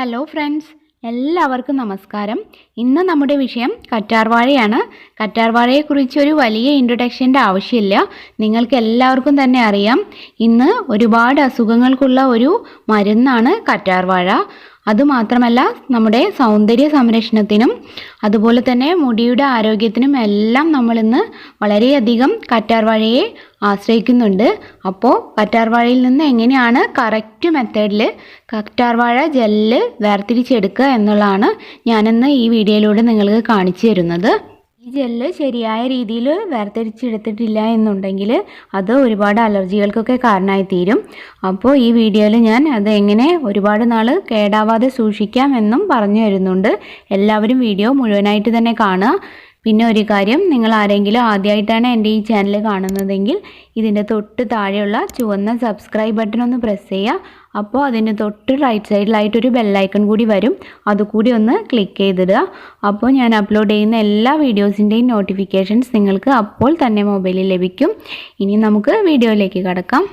Hello friends എല്ലാവർക്കും നമസ്കാരം. ഇന്ന് നമ്മുടെ വിഷയം കറ്റാർവാഴയാണ്. കറ്റാർവാഴയെക്കുറിച്ച് ഒരു വലിയ ഇൻട്രൊഡക്ഷന്റെ ആവശ്യമില്ല. നിങ്ങൾക്ക് എല്ലാവർക്കും തന്നെ അറിയാം. ഇന്ന് ഒരുപാട് അസുഖങ്ങൾക്കുള്ള ഒരു മരുന്നാണ് കറ്റാർവാഴ. അതുമാത്രമല്ല നമ്മുടെ സൗന്ദര്യ സംരക്ഷണത്തിനും അതുപോലെ തന്നെ മുടിയുടെ ആരോഗ്യത്തിനും എല്ലാം നമ്മളിന്ന് വളരെയധികം കറ്റാർവാഴയെ ആശ്രയിക്കുന്നുണ്ട്. അപ്പോൾ കറ്റാർവാഴയിൽ നിന്ന് എങ്ങനെയാണ് കറക്റ്റ് മെത്തേഡിൽ കറ്റാർവാഴ ജെല്ല് വേർതിരിച്ചെടുക്കുക എന്നുള്ളതാണ് ഞാനിന്ന് ഈ വീഡിയോയിലൂടെ നിങ്ങൾക്ക് കാണിച്ചു തരുന്നത്. ഈ ജെല്ല് ശരിയായ രീതിയിൽ വേർതിരിച്ചെടുത്തിട്ടില്ല എന്നുണ്ടെങ്കിൽ അത് ഒരുപാട് അലർജികൾക്കൊക്കെ കാരണമായി തീരും അപ്പോൾ ഈ വീഡിയോയിൽ ഞാൻ അത് എങ്ങനെ ഒരുപാട് നാൾ കേടാവാതെ സൂക്ഷിക്കാം എന്നും പറഞ്ഞു തരുന്നുണ്ട്. എല്ലാവരും വീഡിയോ മുഴുവനായിട്ട് തന്നെ കാണുക. പിന്നെ ഒരു കാര്യം നിങ്ങൾ ആരെങ്കിലും ആദ്യമായിട്ടാണ് എന്റെ ഈ ചാനൽ കാണുന്നതെങ്കിൽ ഇതിന്റെ തൊട്ട് താഴെയുള്ള ചുവന്ന സബ്സ്ക്രൈബ് ബട്ടൺ ഒന്ന് പ്രസ് ചെയ്യുക. അപ്പോൾ അതിന്റെ തൊട്ട് റൈറ്റ് സൈഡിലായിട്ടൊരു ബെല്ലൈക്കൺ കൂടി വരും. അതുകൂടി ഒന്ന് ക്ലിക്ക് ചെയ്തിടുക. അപ്പോൾ ഞാൻ അപ്ലോഡ് ചെയ്യുന്ന എല്ലാ വീഡിയോസിന്റെയും നോട്ടിഫിക്കേഷൻസ് നിങ്ങൾക്ക് അപ്പോൾ തന്നെ മൊബൈലിൽ ലഭിക്കും. ഇനി നമുക്ക് വീഡിയോയിലേക്ക് കടക്കാം.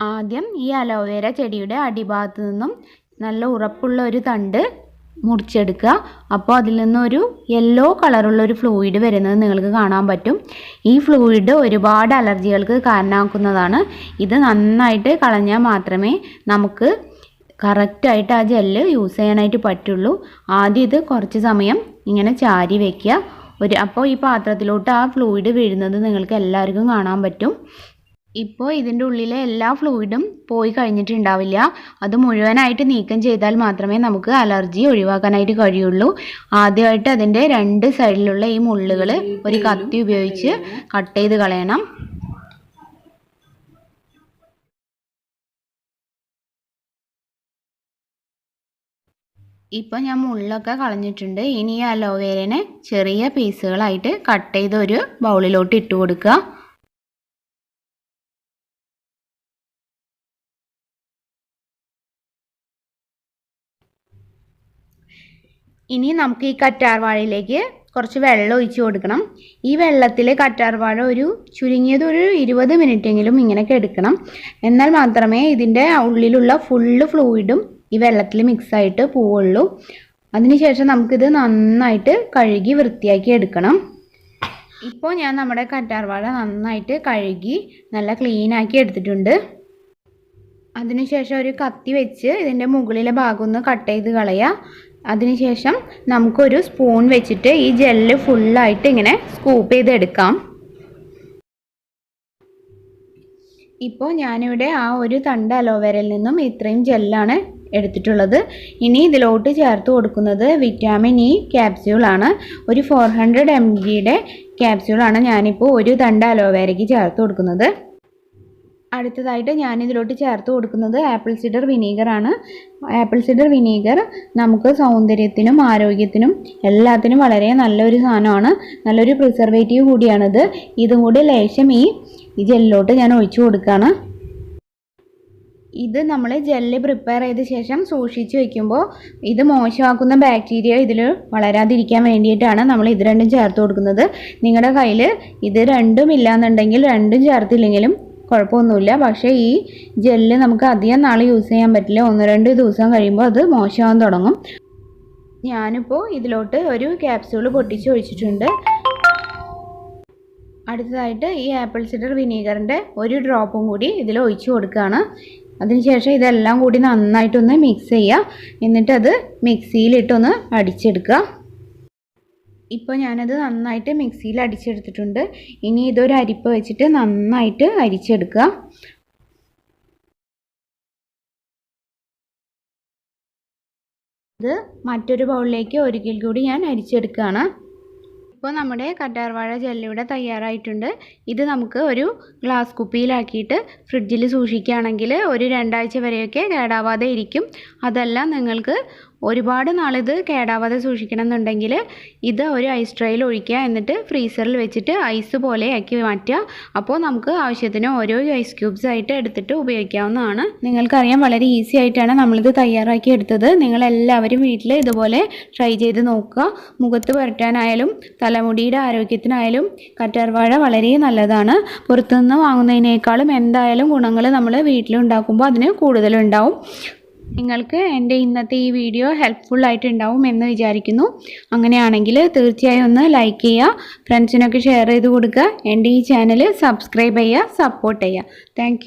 ആദ്യം ഈ അലോവേര ചെടിയുടെ അടിഭാഗത്ത് നിന്നും നല്ല ഉറപ്പുള്ള ഒരു തണ്ട് മുറിച്ചെടുക്കുക. അപ്പോൾ അതിൽ നിന്നൊരു യെല്ലോ കളറുള്ള ഒരു ഫ്ലൂയിഡ് വരുന്നത് നിങ്ങൾക്ക് കാണാൻ പറ്റും. ഈ ഫ്ലൂയിഡ് ഒരുപാട് അലർജികൾക്ക് കാരണമാക്കുന്നതാണ്. ഇത് നന്നായിട്ട് കളഞ്ഞാൽ മാത്രമേ നമുക്ക് കറക്റ്റായിട്ട് ആ ജെല്ല് യൂസ് ചെയ്യാനായിട്ട് പറ്റുള്ളൂ. ആദ്യം ഇത് കുറച്ച് സമയം ഇങ്ങനെ ചാരി വയ്ക്കുക ഒരു അപ്പോൾ ഈ പാത്രത്തിലോട്ട് ആ ഫ്ലൂയിഡ് വീഴുന്നത് നിങ്ങൾക്ക് എല്ലാവർക്കും കാണാൻ പറ്റും. ഇപ്പോൾ ഇതിന്റെ ഉള്ളിലെ എല്ലാ ഫ്ലൂയിഡും പോയി കഴിഞ്ഞിട്ടുണ്ടാവില്ല. അത് മുഴുവനായിട്ട് നീക്കം ചെയ്താൽ മാത്രമേ നമുക്ക് അലർജി ഒഴിവാക്കാനായിട്ട് കഴിയുള്ളൂ. ആദ്യമായിട്ട് അതിന്റെ രണ്ട് സൈഡിലുള്ള ഈ മുള്ളുകൾ ഒരു കത്തി ഉപയോഗിച്ച് കട്ട് ചെയ്ത് കളയണം. ഇപ്പോൾ ഞാൻ മുള്ളൊക്കെ കളഞ്ഞിട്ടുണ്ട്. ഇനി ഈ അലോവേരനെ ചെറിയ പീസുകളായിട്ട് കട്ട് ചെയ്ത് ഒരു ബൗളിലോട്ട് ഇട്ട് കൊടുക്കുക. ഇനി നമുക്ക് ഈ കറ്റാർവാഴയിലേക്ക് കുറച്ച് വെള്ളം ഒഴിച്ച് കൊടുക്കണം. ഈ വെള്ളത്തിൽ കറ്റാർവാഴ ഒരു ചുരുങ്ങിയത് ഒരു ഇരുപത് മിനിറ്റെങ്കിലും ഇങ്ങനെ എടുക്കണം എന്നാൽ മാത്രമേ ഇതിന്റെ ഉള്ളിലുള്ള ഫുള്ള് ഫ്ലൂയിഡും ഈ വെള്ളത്തിൽ മിക്സായിട്ട് പോവുള്ളൂ. അതിനുശേഷം നമുക്കിത് നന്നായിട്ട് കഴുകി വൃത്തിയാക്കി എടുക്കണം. ഇപ്പോൾ ഞാൻ നമ്മുടെ കറ്റാർവാഴ നന്നായിട്ട് കഴുകി നല്ല ക്ലീനാക്കി എടുത്തിട്ടുണ്ട്. അതിനുശേഷം ഒരു കത്തി വെച്ച് ഇതിന്റെ മുകളിലെ ഭാഗം ഒന്ന് കട്ട് ചെയ്ത് കളയുക അതിനുശേഷം നമുക്കൊരു സ്പൂൺ വെച്ചിട്ട് ഈ ജെല്ല് ഫുള്ളായിട്ട് ഇങ്ങനെ സ്കൂപ്പ് ചെയ്തെടുക്കാം. ഇപ്പോൾ ഞാനിവിടെ ആ ഒരു തണ്ട് അലോവേരയിൽ നിന്നും ഇത്രയും ജെല്ലാണ് എടുത്തിട്ടുള്ളത്. ഇനി ഇതിലോട്ട് ചേർത്ത് കൊടുക്കുന്നത് വിറ്റാമിൻ ഇ ക്യാപ്സ്യൂളാണ് ഒരു ഫോർ ഹൺഡ്രഡ് എം ജിയുടെ ക്യാപ്സ്യൂളാണ് ഞാനിപ്പോൾ ഒരു തണ്ട് അലോവേരയ്ക്ക് ചേർത്ത് കൊടുക്കുന്നത്. അടുത്തതായിട്ട് ഞാനിതിലോട്ട് ചേർത്ത് കൊടുക്കുന്നത് ആപ്പിൾ സിഡർ വിനീഗറാണ്. ആപ്പിൾ സിഡർ വിനീഗർ നമുക്ക് സൗന്ദര്യത്തിനും ആരോഗ്യത്തിനും എല്ലാത്തിനും വളരെ നല്ലൊരു സാധനമാണ്. നല്ലൊരു പ്രിസർവേറ്റീവ് കൂടിയാണിത്. ഇതും കൂടി ലേശം ഈ ജെല്ലിലോട്ട് ഞാൻ ഒഴിച്ചു കൊടുക്കുകയാണ്. ഇത് നമ്മൾ ജെല്ല് പ്രിപ്പയർ ചെയ്ത ശേഷം സൂക്ഷിച്ച് വെക്കുമ്പോൾ ഇത് മോശമാക്കുന്ന ബാക്ടീരിയ ഇതിൽ വളരാതിരിക്കാൻ വേണ്ടിയിട്ടാണ് നമ്മൾ ഇത് രണ്ടും ചേർത്ത് കൊടുക്കുന്നത്. നിങ്ങളുടെ കയ്യിൽ ഇത് രണ്ടും ഇല്ലാന്നുണ്ടെങ്കിൽ രണ്ടും ചേർത്തില്ലെങ്കിലും കുഴപ്പമൊന്നുമില്ല. പക്ഷേ ഈ ജെല്ല് നമുക്ക് അധികം നാൾ യൂസ് ചെയ്യാൻ പറ്റില്ല. ഒന്ന് രണ്ട് ദിവസം കഴിയുമ്പോൾ അത് മോശമാകാൻ തുടങ്ങും. ഞാനിപ്പോൾ ഇതിലോട്ട് ഒരു ക്യാപ്സ്യൂൾ പൊട്ടിച്ച് ഒഴിച്ചിട്ടുണ്ട്. അടുത്തതായിട്ട് ഈ ആപ്പിൾ സിഡർ വിനീഗറിന്റെ ഒരു ഡ്രോപ്പും കൂടി ഇതിൽ ഒഴിച്ചു കൊടുക്കുകയാണ്. അതിനുശേഷം ഇതെല്ലാം കൂടി നന്നായിട്ടൊന്ന് മിക്സ് ചെയ്യുക. എന്നിട്ടത് മിക്സിയിലിട്ടൊന്ന് അടിച്ചെടുക്കുക. ഇപ്പോൾ ഞാനത് നന്നായിട്ട് മിക്സിയിൽ അടിച്ചെടുത്തിട്ടുണ്ട്. ഇനി ഇതൊരു അരിപ്പ് വെച്ചിട്ട് നന്നായിട്ട് അരിച്ചെടുക്കുക. ഇത് മറ്റൊരു ബൗളിലേക്ക് ഒരിക്കൽ കൂടി ഞാൻ അരിച്ചെടുക്കുകയാണ്. ഇപ്പോൾ നമ്മുടെ കറ്റാർവാഴ ജെല്ലിവിടെ തയ്യാറായിട്ടുണ്ട്. ഇത് നമുക്ക് ഒരു ഗ്ലാസ് കുപ്പിയിലാക്കിയിട്ട് ഫ്രിഡ്ജിൽ സൂക്ഷിക്കുകയാണെങ്കിൽ ഒരു രണ്ടാഴ്ച വരെയൊക്കെ കേടാവാതെ ഇരിക്കും. അതല്ല നിങ്ങൾക്ക് ഒരുപാട് നാളിത് കേടാവാതെ സൂക്ഷിക്കണം എന്നുണ്ടെങ്കിൽ ഇത് ഒരു ഐസ് ട്രേയിൽ ഒഴിക്കുക. എന്നിട്ട് ഫ്രീസറിൽ വെച്ചിട്ട് ഐസ് പോലെ ആക്കി മാറ്റുക. അപ്പോൾ നമുക്ക് ആവശ്യത്തിന് ഓരോ ഐസ് ക്യൂബ്സ് ആയിട്ട് എടുത്തിട്ട് ഉപയോഗിക്കാവുന്നതാണ്. നിങ്ങൾക്കറിയാം വളരെ ഈസി ആയിട്ടാണ് നമ്മളിത് തയ്യാറാക്കി എടുത്തത്. നിങ്ങളെല്ലാവരും വീട്ടിൽ ഇതുപോലെ ട്രൈ ചെയ്ത് നോക്കുക. മുഖത്ത് പുരട്ടാനായാലും തലമുടിയുടെ ആരോഗ്യത്തിനായാലും കറ്റാർവാഴ വളരെ നല്ലതാണ്. പുറത്തുനിന്ന് വാങ്ങുന്നതിനേക്കാളും എന്തായാലും ഗുണങ്ങൾ നമ്മൾ വീട്ടിലുണ്ടാക്കുമ്പോൾ അതിന് കൂടുതലുണ്ടാവും. നിങ്ങൾക്ക് എന്റെ ഇന്നത്തെ ഈ വീഡിയോ ഹെൽപ്ഫുൾ ആയിട്ടുണ്ടാവും എന്ന് വിചാരിക്കുന്നു. അങ്ങനെയാണെങ്കിൽ തീർച്ചയായും ഒന്ന് ലൈക്ക് ചെയ്യുക ഫ്രണ്ട്സിനൊക്കെ ഷെയർ ചെയ്ത് കൊടുക്കുക എന്റെ ഈ ചാനൽ സബ്സ്ക്രൈബ് ചെയ്യുക സപ്പോർട്ട് ചെയ്യുക. താങ്ക്